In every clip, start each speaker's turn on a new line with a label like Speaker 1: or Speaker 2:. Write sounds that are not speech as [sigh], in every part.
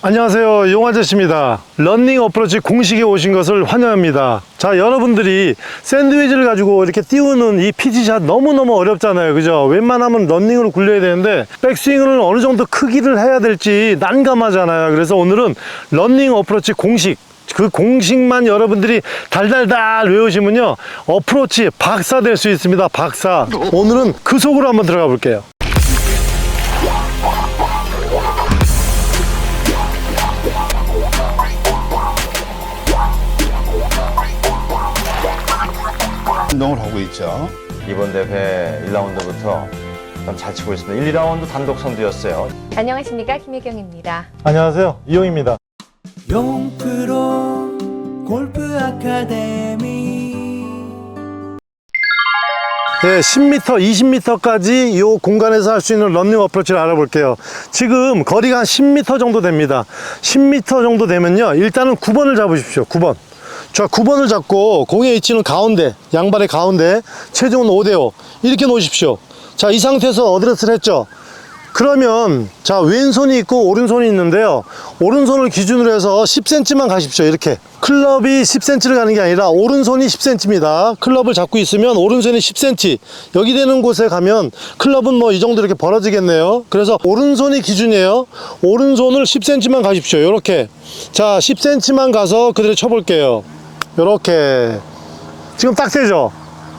Speaker 1: 안녕하세요. 용아저씨입니다. 런닝 어프로치 공식에 오신 것을 환영합니다. 자 여러분들이 샌드위치를 가지고 이렇게 띄우는 이 피지샷 너무너무 어렵잖아요. 그죠? 웬만하면 런닝으로 굴려야 되는데 백스윙을 어느 정도 크기를 해야 될지 난감하잖아요. 그래서 오늘은 런닝 어프로치 공식 그 공식만 여러분들이 달달달 외우시면요. 어프로치 박사 될 수 있습니다. 박사. 오늘은 그 속으로 한번 들어가 볼게요
Speaker 2: 운동을 하고 있죠.
Speaker 3: 이번 대회 1라운드부터 잘 치고 있습니다. 1, 2라운드 단독 선두였어요.
Speaker 4: 안녕하십니까 김혜경입니다.
Speaker 1: 안녕하세요 이용입니다
Speaker 5: 용프로 골프 아카데미
Speaker 1: 네, 10m, 20m까지 이 공간에서 할 수 있는 런닝 어프로치를 알아볼게요. 지금 거리가 한 10m 정도 됩니다. 10m 정도 되면요. 일단은 9번을 잡으십시오. 9번. 자, 9번을 잡고 공의 위치는 가운데, 양발의 가운데, 체중은 5대5. 이렇게 놓으십시오. 자, 이 상태에서 어드레스를 했죠. 그러면 자 왼손이 있고 오른손이 있는데요. 오른손을 기준으로 해서 10cm만 가십시오 이렇게. 클럽이 10cm를 가는 게 아니라 오른손이 10cm입니다. 클럽을 잡고 있으면 오른손이 10cm 여기 되는 곳에 가면 클럽은 뭐 이 정도 이렇게 벌어지겠네요. 그래서 오른손이 기준이에요. 오른손을 10cm만 가십시오 이렇게. 자 10cm만 가서 그대로 쳐볼게요 이렇게 지금 딱 되죠?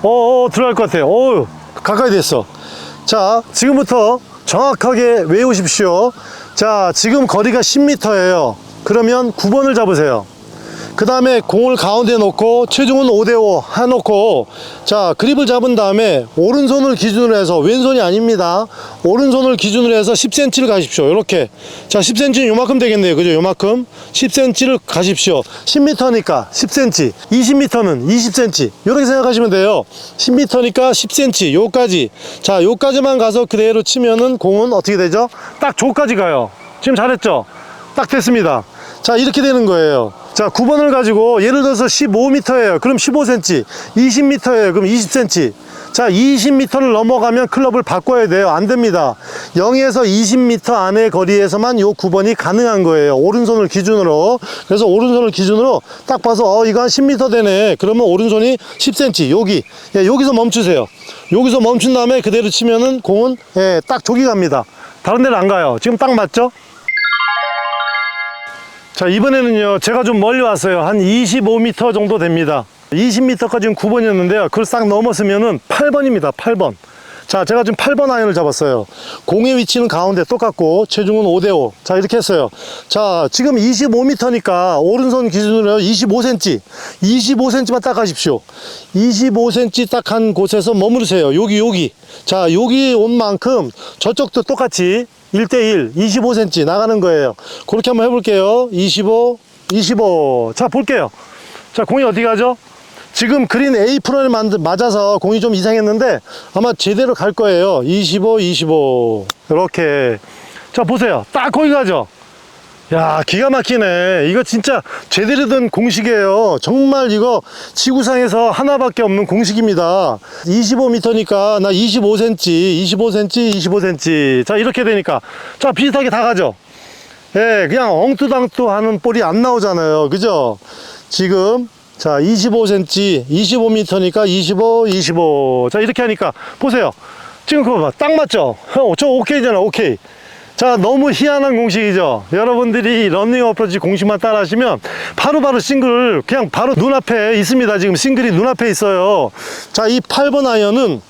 Speaker 1: 어, 어 들어갈 것 같아요. 어 가까이 됐어. 자 지금부터 정확하게 외우십시오. 자 지금 거리가 10m예요. 그러면 9번을 잡으세요 그 다음에 공을 가운데 놓고 체중은 5대5 해놓고 자 그립을 잡은 다음에 오른손을 기준으로 해서 왼손이 아닙니다. 오른손을 기준으로 해서 10cm를 가십시오. 이렇게. 자 10cm는 요만큼 되겠네요. 그죠? 요만큼. 10cm를 가십시오. 10m니까 10cm 20m는 20cm 이렇게 생각하시면 돼요. 10m니까 10cm 요까지. 자 요까지만 가서 그대로 치면은 공은 어떻게 되죠? 딱 조까지 가요. 지금 잘했죠? 딱 됐습니다 자 이렇게 되는 거예요. 자 9번을 가지고 예를 들어서 15m예요. 그럼 15cm 20m예요. 그럼 20cm 자 20m를 넘어가면 클럽을 바꿔야 돼요. 안 됩니다. 0에서 20m 안의 거리에서만 요 9번이 가능한 거예요. 오른손을 기준으로. 그래서 오른손을 기준으로 딱 봐서 어 이거 한 10m 되네. 그러면 오른손이 10cm 여기. 예, 여기서 멈추세요. 여기서 멈춘 다음에 그대로 치면은 공은 예, 딱 저기 갑니다. 다른 데는 안 가요. 지금 딱 맞죠 자 이번에는요 제가 좀 멀리 왔어요. 한 25m 정도 됩니다. 20m까지는 9번이었는데요. 그걸 싹 넘었으면은 8번입니다. 8번 자 제가 지금 8번 아이언을 잡았어요. 공의 위치는 가운데 똑같고 체중은 5대5 자 이렇게 했어요. 자 지금 25m니까 오른손 기준으로 25cm 25cm만 딱 가십시오. 25cm 딱 한 곳에서 머무르세요. 여기 여기. 자 여기 온 만큼 저쪽도 똑같이 1대1 25cm 나가는 거예요. 그렇게 한번 해볼게요. 25 25 자 볼게요. 자 공이 어디 가죠 지금 그린 A 프로를 맞아서 공이 좀 이상했는데 아마 제대로 갈 거예요. 25 25 이렇게. 자 보세요. 딱 거기 가죠. 야 기가 막히네. 이거 진짜 제대로 된 공식이에요. 정말 이거 지구상에서 하나밖에 없는 공식입니다. 25m니까 나 25cm 25cm 25cm 자 이렇게 되니까. 자 비슷하게 다 가죠. 예 그냥 엉뚜당뚜 하는 볼이 안 나오잖아요. 그죠? 지금 자 25cm 25m니까 25 25 자 이렇게 하니까 보세요. 지금 그거 봐. 딱 맞죠? 형, 저 오케이잖아 오케이. 자 너무 희한한 공식이죠? 여러분들이 런닝 어프로치 공식만 따라 하시면 바로바로 싱글 그냥 바로 눈앞에 있습니다. 지금 싱글이 눈앞에 있어요. 자 이 8번 아이언은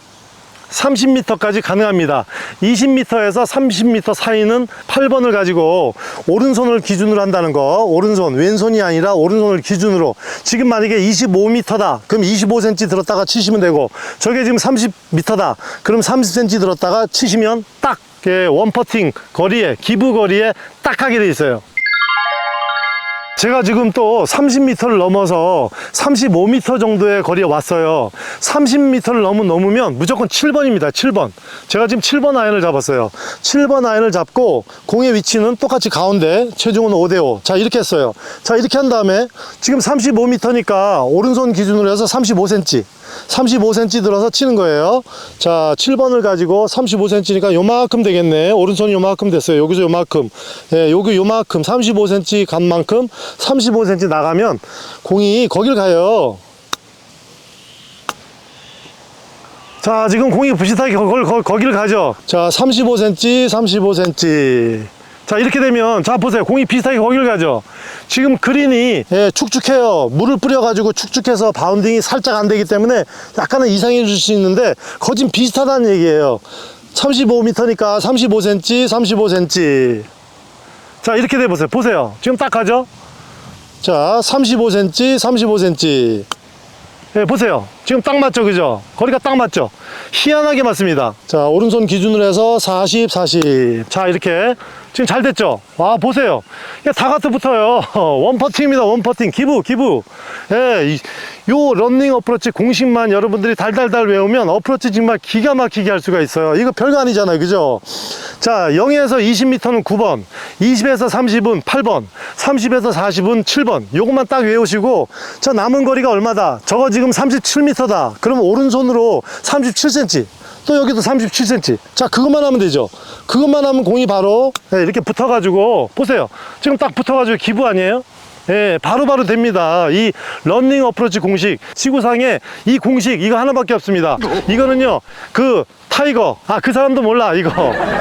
Speaker 1: 30m까지 가능합니다. 20m에서 30m 사이는 8번을 가지고 오른손을 기준으로 한다는 거. 오른손 왼손이 아니라 오른손을 기준으로. 지금 만약에 25m다. 그럼 25cm 들었다가 치시면 되고. 저게 지금 30m다. 그럼 30cm 들었다가 치시면 딱 예, 원퍼팅 거리에 기부 거리에 딱 하게 돼 있어요 제가 지금 또 30m를 넘어서 35m 정도의 거리에 왔어요. 30m를 넘으, 넘으면 무조건 7번입니다. 7번. 제가 지금 7번 아이언을 잡았어요. 7번 아이언을 잡고 공의 위치는 똑같이 가운데 체중은 5대5 자 이렇게 했어요. 자 이렇게 한 다음에 지금 35m니까 오른손 기준으로 해서 35cm 35cm 들어서 치는 거예요. 자, 7번을 가지고 35cm니까 요만큼 되겠네. 오른손이 요만큼 됐어요. 여기서 요만큼. 예, 여기 요만큼 35cm 간 만큼 35cm 나가면 공이 거길 가요. 자, 지금 공이 부시하게 거, 거, 거기를 가죠. 자, 35cm, 35cm. 자, 이렇게 되면, 자, 보세요. 공이 비슷하게 거기를 가죠. 지금 그린이 예, 축축해요. 물을 뿌려 가지고 축축해서 바운딩이 살짝 안 되기 때문에 약간은 이상해질 수 있는데, 거진 비슷하다는 얘기예요. 35m니까 35cm, 35cm. 자, 이렇게 돼 보세요. 보세요. 지금 딱 가죠? 자, 35cm, 35cm. 예, 보세요. 지금 딱 맞죠, 그죠? 거리가 딱 맞죠? 희한하게 맞습니다. 자, 오른손 기준으로 해서 40, 40. 자, 이렇게. 지금 잘 됐죠? 와, 보세요. 이게 다 같이 붙어요. [laughs] 원퍼팅입니다, 원퍼팅. 기부, 기부. 예, 이, 요 런닝 어프로치 공식만 여러분들이 달달달 외우면 어프로치 정말 기가 막히게 할 수가 있어요. 이거 별거 아니잖아요, 그죠? 자, 0에서 20m는 9번, 20에서 30은 8번, 30에서 40은 7번. 요것만 딱 외우시고, 저 남은 거리가 얼마다? 저거 지금 37m다. 그럼 오른손으로 37cm. 또 여기도 37cm. 자, 그것만 하면 되죠. 그것만 하면 공이 바로 네, 이렇게 붙어가지고, 보세요. 지금 딱 붙어가지고 기부 아니에요? 예, 바로바로 됩니다. 이 런닝 어프로치 공식, 지구상에 이 공식, 이거 하나밖에 없습니다. 이거는요, 그 타이거, 아, 그 사람도 몰라, 이거.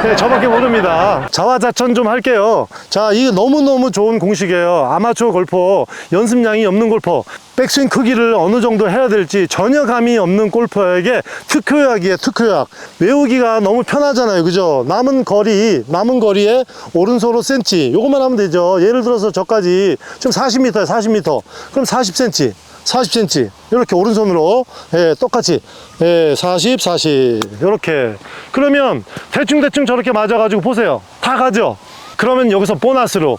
Speaker 1: 예, [laughs] 저밖에 모릅니다. 자화자찬 좀 할게요. 자, 이거 너무너무 좋은 공식이에요. 아마추어 골퍼, 연습량이 없는 골퍼, 백스윙 크기를 어느 정도 해야 될지 전혀 감이 없는 골퍼에게 특효약이에요, 특효약. 외우기가 너무 편하잖아요, 그죠? 남은 거리, 남은 거리에 오른손 5cm, 요것만 하면 되죠. 예를 들어서 저까지 지금 40m에 40m. 그럼 40cm. 40cm 이렇게 오른손으로 예, 똑같이. 예, 40 40 이렇게. 그러면 대충 대충 저렇게 맞아 가지고 보세요. 다 가죠? 그러면 여기서 보너스로.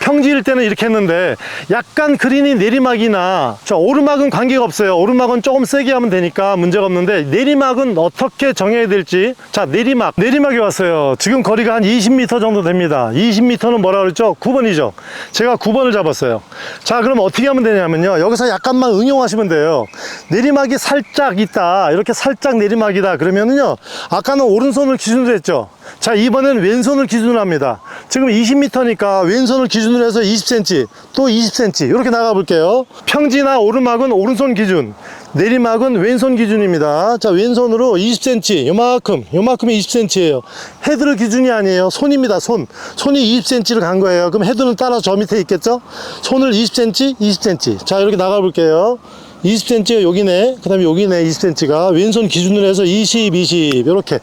Speaker 1: 평지일 때는 이렇게 했는데 약간 그린이 내리막이나 자 오르막은 관계가 없어요. 오르막은 조금 세게 하면 되니까 문제가 없는데 내리막은 어떻게 정해야 될지. 자 내리막. 내리막이 왔어요. 지금 거리가 한 20m 정도 됩니다. 20m는 뭐라 그랬죠? 9번이죠? 제가 9번을 잡았어요 자 그럼 어떻게 하면 되냐면요. 여기서 약간만 응용하시면 돼요. 내리막이 살짝 있다. 이렇게 살짝 내리막이다. 그러면은요. 아까는 오른손을 기준으로 했죠. 자 이번엔 왼손을 기준으로 합니다. 지금 20m니까 왼손을 기준으로 해서 20cm 또 20cm 이렇게 나가 볼게요. 평지나 오르막은 오른손 기준 내리막은 왼손 기준입니다. 자 왼손으로 20cm 요만큼 요만큼이 20cm예요. 헤드를 기준이 아니에요. 손입니다 손. 손이 20cm를 간 거예요. 그럼 헤드는 따라 저 밑에 있겠죠? 손을 20cm 20cm 자 이렇게 나가 볼게요. 20cm가 여기네 그 다음에 여기네 20cm가 왼손 기준으로 해서 20 20 이렇게.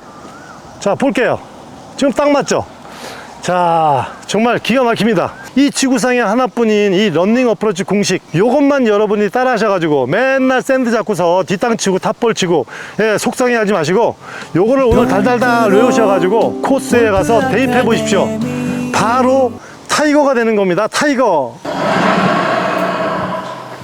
Speaker 1: 자 볼게요. 지금 딱 맞죠? 자 정말 기가 막힙니다 이 지구상에 하나뿐인 이 런닝 어프로치 공식 요것만 여러분이 따라 하셔가지고 맨날 샌드 잡고서 뒷땅 치고 탑볼 치고 예, 속상해 하지 마시고 요거를 오늘 달달달 외우셔가지고 코스에 가서 대입해 보십시오. 바로 타이거가 되는 겁니다 타이거